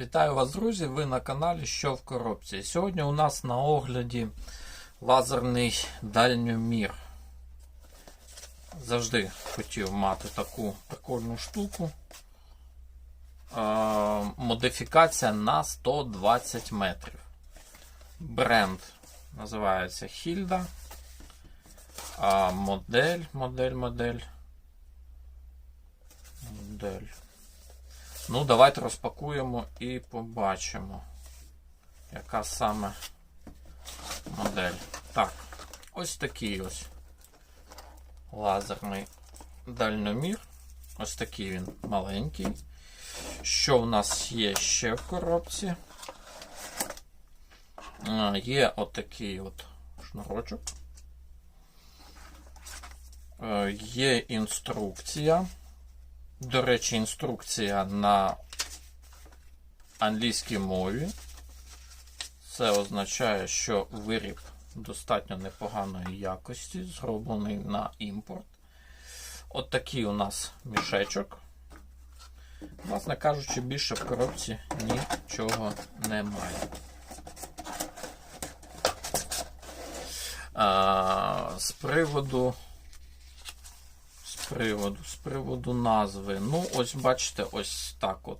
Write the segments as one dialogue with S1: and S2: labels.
S1: Вітаю вас, друзі! Ви на каналі Що в коробці. Сьогодні у нас на огляді лазерний дальньомір. Завжди хотів мати таку прикольну штуку. Е, модифікація на 120 метрів. Бренд називається Hilda. А модель, модель, модель. Модель. Ну, давайте розпакуємо і побачимо, яка саме модель. Так, ось такий ось лазерний дальномір. Ось такий він маленький. Що в нас є ще в коробці? Є отакий от шнурочок. Е, Є інструкція. До речі, інструкція на англійській мові. Це означає, що виріб достатньо непоганої якості, зроблений на імпорт. От такий у нас мішечок. Власне кажучи, більше в коробці нічого немає. А, з приводу приводу, з приводу назви. Ну, ось бачите, ось так от.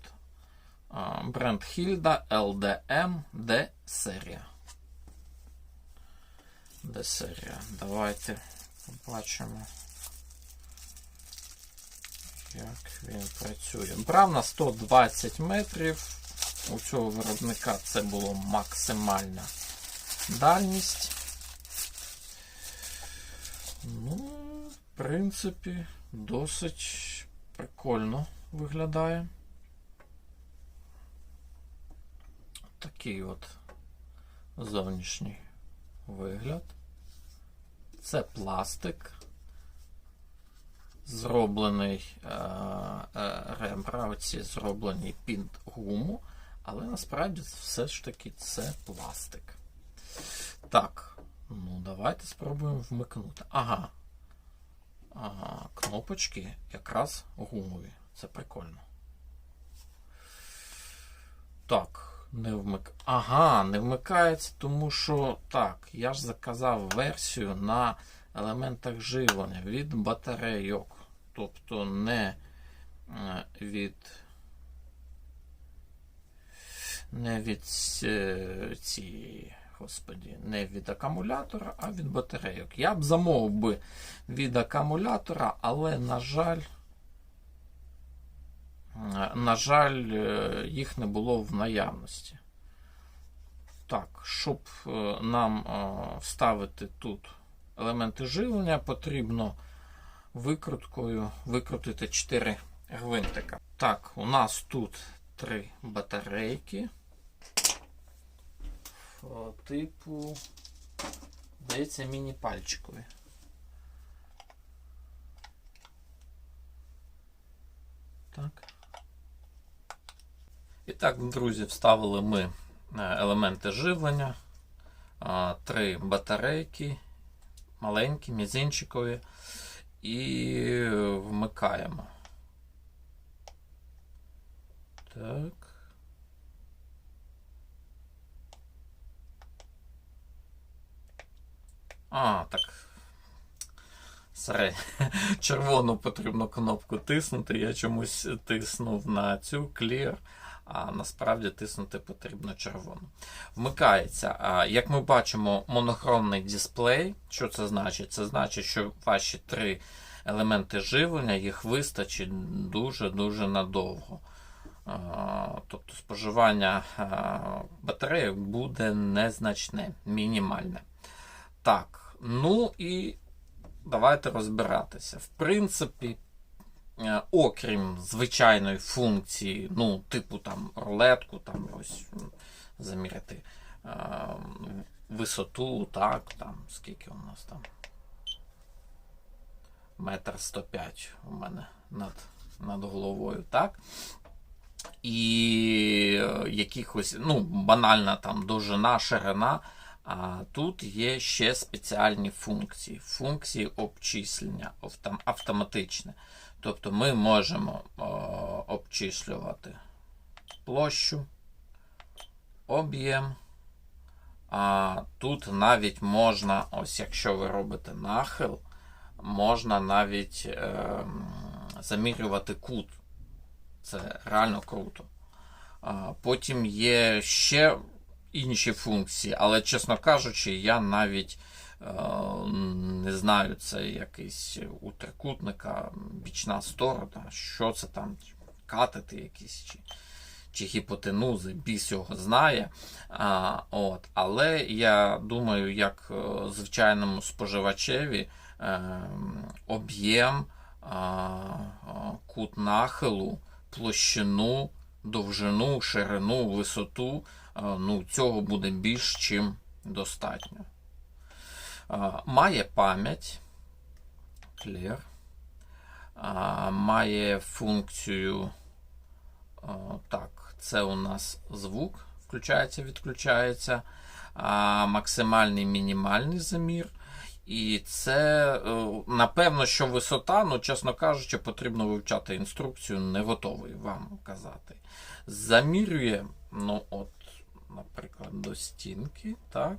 S1: Бренд Hilda LDM D серія. D серія. Давайте побачимо, як він працює. Брав на 120 метрів. У цього виробника це було максимальна дальність. Ну, в принципі, досить прикольно виглядає. Такий от зовнішній вигляд. Це пластик, зроблений е, е, ребра, оці зроблені під гуму, але насправді все ж таки це пластик. Так, ну давайте спробуємо вмикнути. Ага. Кнопочки якраз гумові. Це прикольно. Так, не вмик. Ага, не вмикається, тому що так, я ж заказав версію на елементах живлення від батарейок. Тобто не е, від. Не від е, цієї господі, не від акумулятора, а від батарейок. Я б замовив би від акумулятора, але, на жаль, е, на жаль, е, їх не було в наявності. Так, щоб е, нам вставити тут елементи живлення, потрібно викруткою викрутити 4 гвинтика. Так, у нас тут 3 батарейки типу, здається, міні-пальчикові. Так. І так, друзі, вставили ми е, елементи живлення, три батарейки, маленькі, мізинчикові, і вмикаємо. Так. А, так. Сре. Червону потрібно кнопку тиснути. Я чомусь тиснув на цю Clear, а насправді тиснути потрібно червону. Вмикається. Як ми бачимо, монохромний дисплей. Що це значить? Це значить, що ваші три елементи живлення їх вистачить дуже-дуже надовго. Тобто споживання батареї буде незначне, мінімальне. Так, ну і давайте розбиратися. В принципі, е, окрім звичайної функції, ну, типу там рулетку, там ось заміряти е, висоту, так, там, скільки у нас там. Метр 105 у мене над над головою, так? І е, якихось, ну, банальна там довжина, ширина. А тут є ще спеціальні функції. Функції обчислення автоматичне. Тобто ми можемо о, обчислювати площу об'єм. А тут навіть можна, ось якщо ви робите нахил, можна навіть е, замірювати кут. Це реально круто. А, потім є ще інші функції, але, чесно кажучи, я навіть е, не знаю, це якийсь у трикутника бічна сторона, що це там, катети якісь чи, чи гіпотенузи, біс його знає. А, от. Але я думаю, як е, звичайному споживачеві е, об'єм, а, кут нахилу, площину, довжину, ширину, висоту, ну, цього буде більш чим достатньо. Має пам'ять. Clear. Має функцію. Так, це у нас звук включається, відключається. Максимальний мінімальний замір. І це, е, напевно, що висота, ну, чесно кажучи, потрібно вивчати інструкцію, не готовий вам казати. Замірює, ну, от, наприклад, до стінки, так.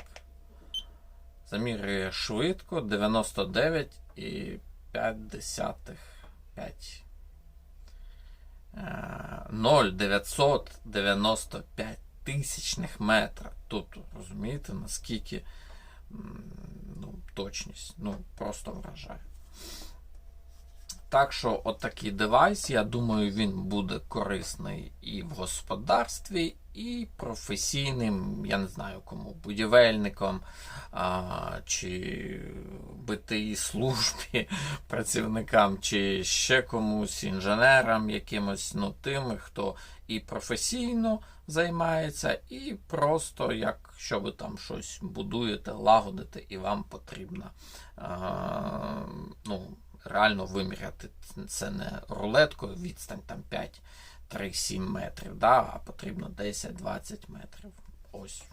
S1: Замірює швидко 99,5. 5. Е, 0,995 тисячних метра. Тут розумієте, наскільки ну, точність ну, просто вражає. Так що, от девайс, я думаю, він буде корисний і в господарстві, і професійним, я не знаю кому, будівельникам а, чи БТІ службі, працівникам, чи ще комусь, інженерам, якимось, ну, тим, хто і професійно займається, і просто, якщо ви там щось будуєте, лагодите, і вам потрібно а, ну, реально виміряти. Це не рулеткою, відстань там 5, 3, 7 метрів, да, а потрібно 10-20 метрів. Ось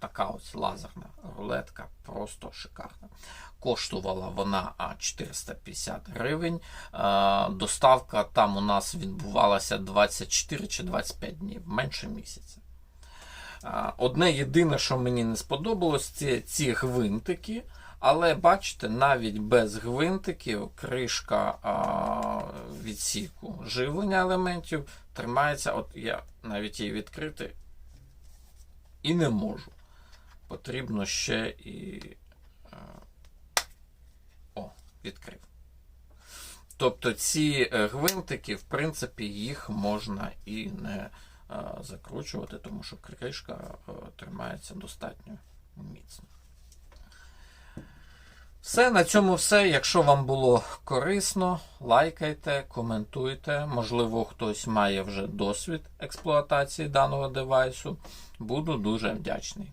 S1: така ось лазерна рулетка, просто шикарна. Коштувала вона 450 гривень. Доставка там у нас відбувалася 24 чи 25 днів, менше місяця. Одне єдине, що мені не сподобалось, це ці гвинтики. Але бачите, навіть без гвинтиків кришка а, відсіку живлення елементів тримається. От я навіть її відкрити і не можу. Потрібно ще і. О, відкрив. Тобто ці е, гвинтики, в принципі, їх можна і не закручувати, тому що кришка тримається достатньо міцно. Все, на цьому все. Якщо вам було корисно, лайкайте, коментуйте. Можливо, хтось має вже досвід експлуатації даного девайсу. Буду дуже вдячний.